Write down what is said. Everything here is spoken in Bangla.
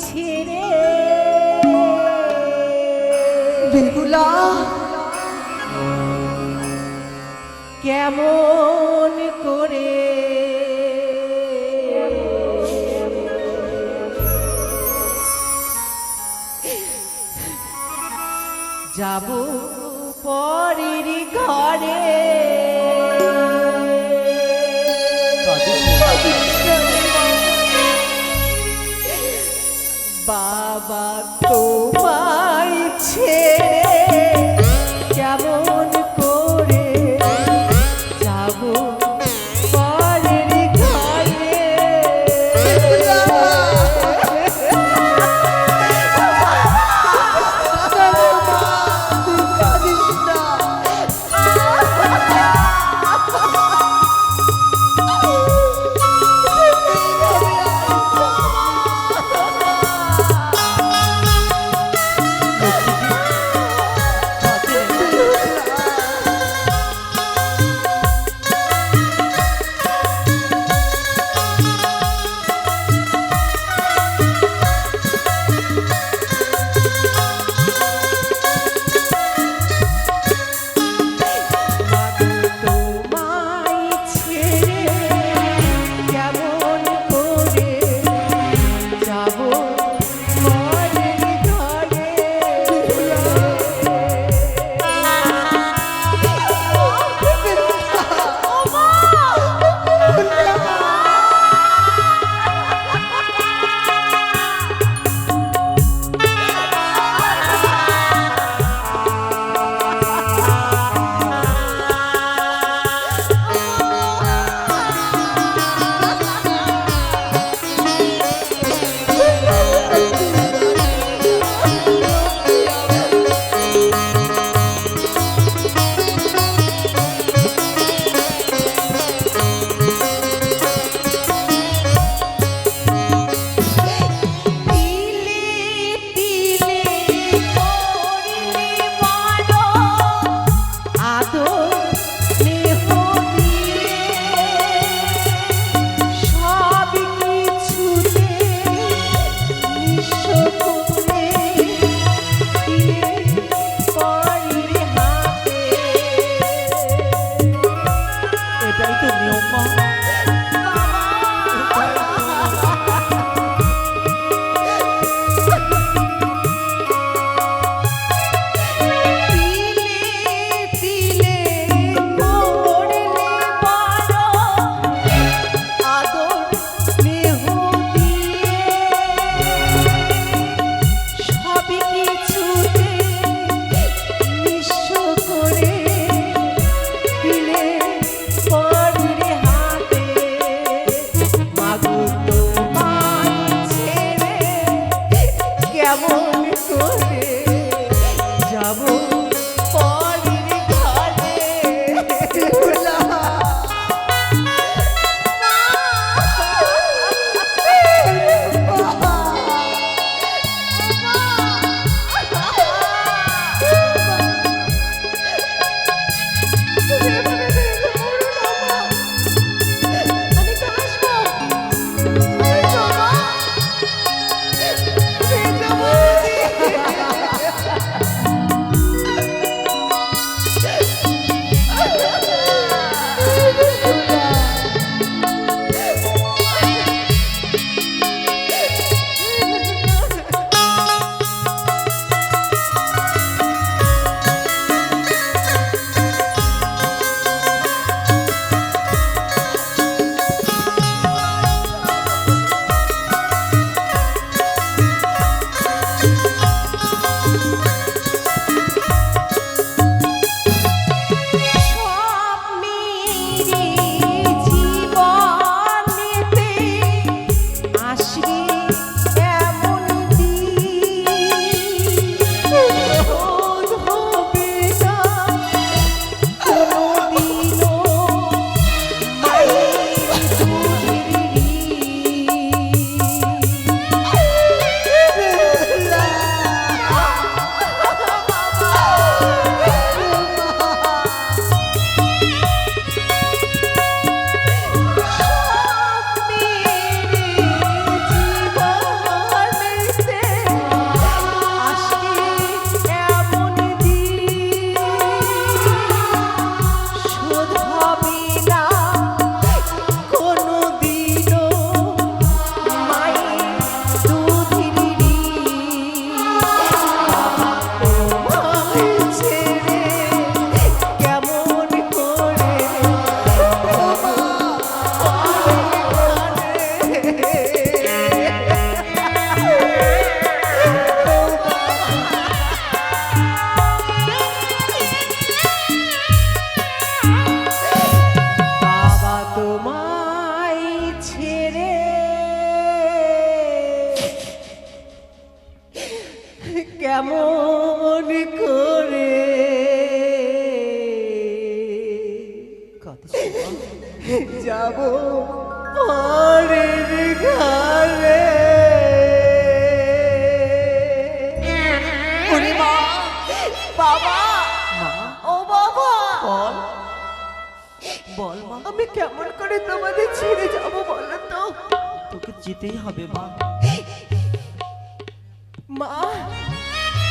ছেড়ে বেহুলা কেমন করে? যাব পরের ঘরে। Oh. কেমন করে। যাব পরের ঘরে। বাবা। মা। ও বাবা। বল। বল মা আমি কেমন করে তোমাদের ছেড়ে যাব বলো তো? তোকে যেতেই হবে মা। মা